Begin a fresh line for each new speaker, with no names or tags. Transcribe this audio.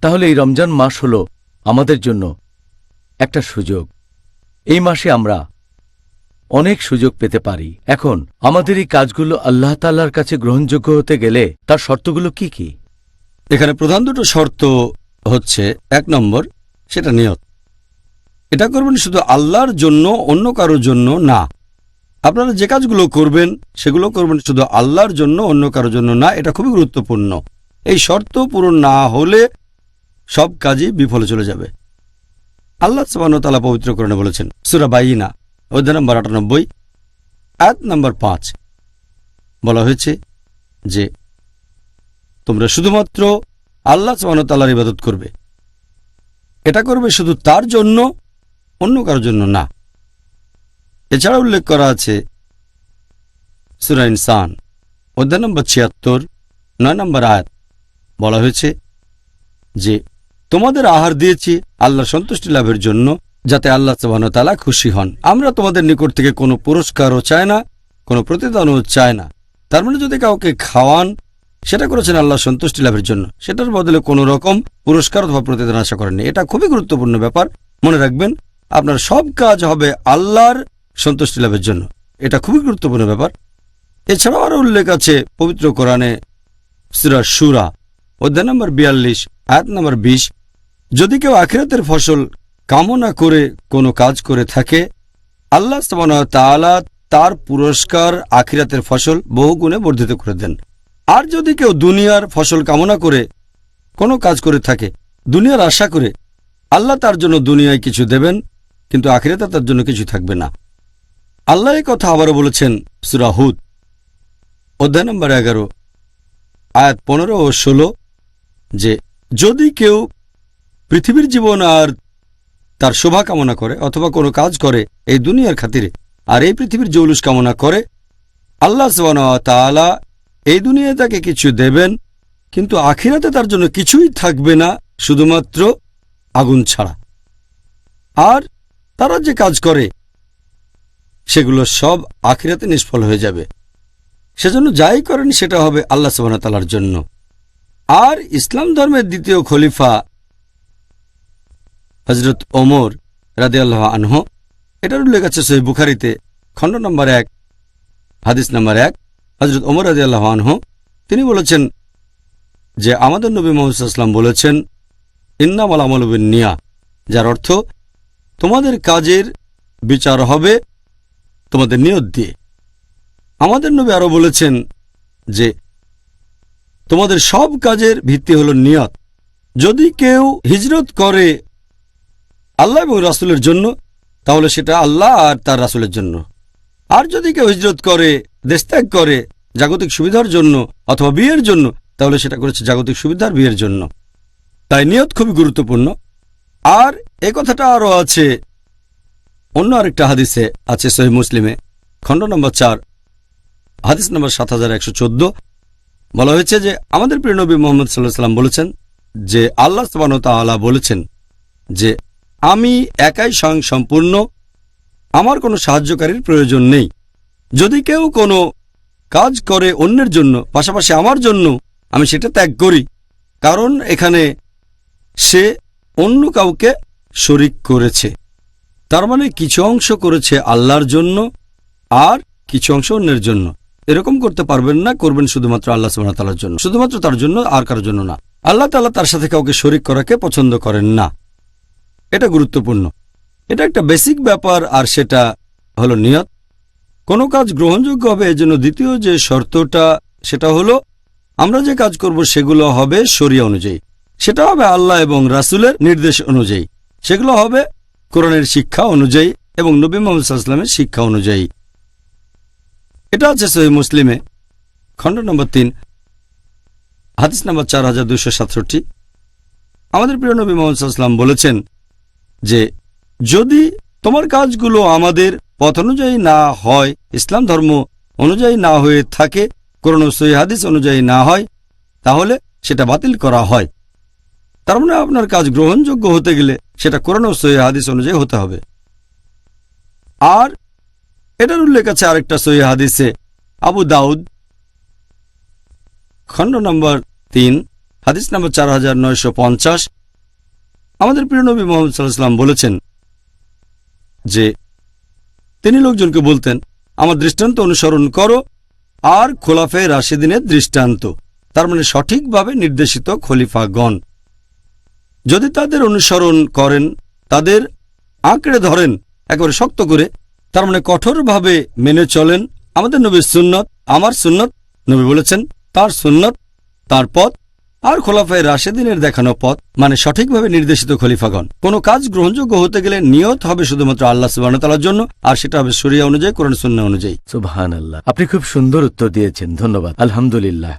তাহলে এই রমজান মাস হল আমাদের জন্য একটা সুযোগ। এই মাসে আমরা অনেক সুযোগ পেতে পারি। এখন আমাদের এই কাজগুলো আল্লাহ তাল্লার কাছে গ্রহণযোগ্য হতে গেলে তার শর্তগুলো কি কি?
এখানে প্রধান দুটো শর্ত হচ্ছে, এক নম্বর, সেটা নিয়ত। এটা করবেন শুধু আল্লাহর জন্য, অন্য কারোর জন্য না। আপনারা যে কাজগুলো করবেন, সেগুলো করবেন শুধু আল্লাহর জন্য, অন্য কারোর জন্য না। এটা খুবই গুরুত্বপূর্ণ। এই শর্ত পূরণ না হলে সব কাজই বিফলে চলে যাবে। আল্লাহ তালা পবিত্র করণে বলেছেন, সুরা বাইনা, অধ্যায় নম্বর আটানব্বই, আয়াত নম্বর পাঁচ। বলা হয়েছে যে, তোমরা শুধুমাত্র আল্লাহ তাল্লাহর ইবাদত করবে। এটা করবে শুধু তার জন্য, অন্য কারোর জন্য না। এছাড়া উল্লেখ করা আছে সুরা ইনসান, অধ্যায় নম্বর ছিয়াত্তর, নয় নম্বর আয়াত। বলা হয়েছে যে তোমাদের আহার দিয়েছি আল্লাহর সন্তুষ্টি লাভের জন্য, যাতে আল্লাহ তালা খুশি হন। আমরা তোমাদের নিকট থেকে কোনো পুরস্কারও চাই না, কোনো প্রতিদানও চায় না। তার মানে যদি কাউকে খাওয়ান, সেটা করেছেন আল্লাহ সন্তুষ্টি লাভের জন্য। সেটার বদলে কোনো রকম পুরস্কার অথবা প্রতিদান আশা করেননি। এটা খুবই গুরুত্বপূর্ণ ব্যাপার। মনে রাখবেন, আপনার সব কাজ হবে আল্লাহর সন্তুষ্টি লাভের জন্য। এটা খুবই গুরুত্বপূর্ণ ব্যাপার। এছাড়াও আরও উল্লেখ আছে পবিত্র কোরআনে সুরা সুরা অধ্যায় নম্বর বিয়াল্লিশ, আয়াত নম্বর বিশ। যদি কেউ আখিরাতের ফসল কামনা করে কোনো কাজ করে থাকে, আল্লাহ তাআলা তার পুরস্কার আখিরাতের ফসল বহুগুণে বর্ধিত করে দেন। আর যদি কেউ দুনিয়ার ফসল কামনা করে কোনো কাজ করে থাকে, দুনিয়ার আশা করে, আল্লাহ তার জন্য দুনিয়ায় কিছু দেবেন, কিন্তু আখিরাতে তার জন্য কিছু থাকবে না। আল্লাহ এই কথা আবারও বলেছেন সুরাহুদ অধ্যায় নম্বর এগারো, আয়াত পনেরো ও ষোলো, যে যদি কেউ পৃথিবীর জীবন আর তার শোভা কামনা করে অথবা কোনো কাজ করে এই দুনিয়ার খাতিরে। আর এই পৃথিবীর জৌলুস কামনা করে আল্লাহ তাআলা এই দুনিয়ায় তাকে কিছু দেবেন, কিন্তু আখিরাতে তার জন্য কিছুই থাকবে না, শুধুমাত্র আগুন ছাড়া। আর তারা যে কাজ করে, সেগুলো সব আখিরাতে নিষ্ফল হয়ে যাবে। সেজন্য যাই করেন সেটা হবে আল্লাহ তালার জন্য। আর ইসলাম ধর্মের দ্বিতীয় খলিফা হজরত ওমর রাদে আল্লাহ আনহ, এটার উল্লেখ আছে সহি বুখারিতে, খণ্ড নম্বর এক, হাদিস নম্বর এক হজরত ওমর রাজি আল্লাহ আনহ, তিনি বলেছেন যে আমাদের নবী মোহাম্মদাম বলেছেন, ইন্নামাল আমলবিন নিয়া যার অর্থ তোমাদের কাজের বিচার হবে তোমাদের নিয়ত দিয়ে। আমাদের নবী আরও বলেছেন যে তোমাদের সব কাজের ভিত্তি হল নিয়ত। যদি কেউ হিজরত করে আল্লাহ এবং রাসুলের জন্য, তাহলে সেটা আল্লাহ আর তার রাসুলের জন্য। আর যদি কেউ হিজরত করে, দেশত্যাগ করে, জাগতিক সুবিধার জন্য অথবা বিয়ের জন্য, তাহলে সেটা করেছে জাগতিক সুবিধার বিয়ের জন্য। তাই নিয়ত খুবই গুরুত্বপূর্ণ। আর এ কথাটা আরও আছে, অন্য আরেকটা হাদিসে আছে সহি মুসলিমে, খণ্ড নম্বর চার, হাদিস নম্বর সাত হাজার একশো চোদ্দ। বলা হয়েছে যে, আমাদের প্রিয় নবী মোহাম্মদ সাল্লাহ সাল্লাম বলেছেন যে, আল্লাহ তাআলা বলেছেন যে আমি একাই স্বয়ং সম্পূর্ণ আমার কোনো সাহায্যকারীর প্রয়োজন নেই। যদি কেউ কোনো কাজ করে অন্যের জন্য, পাশাপাশি আমার জন্য, আমি সেটা ত্যাগ করি। কারণ এখানে সে অন্য কাউকে শরিক করেছে। তার মানে কিছু অংশ করেছে আল্লাহর জন্য আর কিছু অংশ অন্যের জন্য। এরকম করতে পারবেন না, করবেন শুধুমাত্র আল্লাহ তালার জন্য। শুধুমাত্র তার জন্য আর কারোর জন্য না। আল্লাহ তাল্লাহ তার সাথে কাউকে শরিক করাকে পছন্দ করেন না। এটা গুরুত্বপূর্ণ। এটা একটা বেসিক ব্যাপার আর সেটা হলো নিয়ত। কোনো কাজ গ্রহণযোগ্য হবে এজন্য দ্বিতীয় যে শর্তটা, সেটা হলো আমরা যে কাজ করব সেগুলো হবে শরিয়া অনুযায়ী। সেটা হবে আল্লাহ এবং রাসুলের নির্দেশ অনুযায়ী। সেগুলো হবে কোরআনের শিক্ষা অনুযায়ী এবং নবী মোহাম্মদ শিক্ষা অনুযায়ী। এটা আছে সহি মুসলিমে, খণ্ড নম্বর তিন, হাদিস নম্বর চার হাজার দুশো সাতষট্টি। আমাদের প্রিয় নবী মোহাম্মদ বলেছেন যে যদি তোমার কাজগুলো আমাদের পথ অনুযায়ী না হয়, ইসলাম ধর্ম অনুযায়ী না হয়ে থাকে কোন সহি হাদিস অনুযায়ী না হয়, তাহলে সেটা বাতিল করা হয়। তার মানে আপনার কাজ গ্রহণযোগ্য হতে গেলে সেটা কোরআন সহি হাদিস অনুযায়ী হতে হবে। আর এটার উল্লেখ আছে আরেকটা সহি হাদিসে, আবু দাউদ, খণ্ড নম্বর তিন, হাদিস নম্বর চার হাজার নয়শো পঞ্চাশ আমাদের প্রিয় নবী মোহাম্মদ সাল্লাহাম বলেছেন যে, তিনি লোকজনকে বলতেন, আমার দৃষ্টান্ত অনুসরণ করো, আর খোলাফে রাশেদিনের দৃষ্টান্ত, তার মানে সঠিকভাবে নির্দেশিত খলিফাগণ। যদি তাদের অনুসরণ করেন, তাদের আঁকড়ে ধরেন, একেবারে শক্ত করে, তার মানে কঠোরভাবে মেনে চলেন, আমাদের নবীর সুন্নত, আমার সুন্নত, নবী বলেছেন, তার সুন্নত, তার পথ আর খোলাফায় রাশেদিনের দেখানো পথ মানে সঠিকভাবে নির্দেশিত খলিফাগণ। কোন কাজ গ্রহণযোগ্য হতে গেলে নিয়ত হবে শুধুমাত্র আল্লাহ সুবাহতালার জন্য, আর সেটা হবে সরিয়া অনুযায়ী, কোরআন শূন্য অনুযায়ী।
সুবাহ আল্লাহ আপনি খুব সুন্দর উত্তর দিয়েছেন। ধন্যবাদ। আলহামদুলিল্লাহ।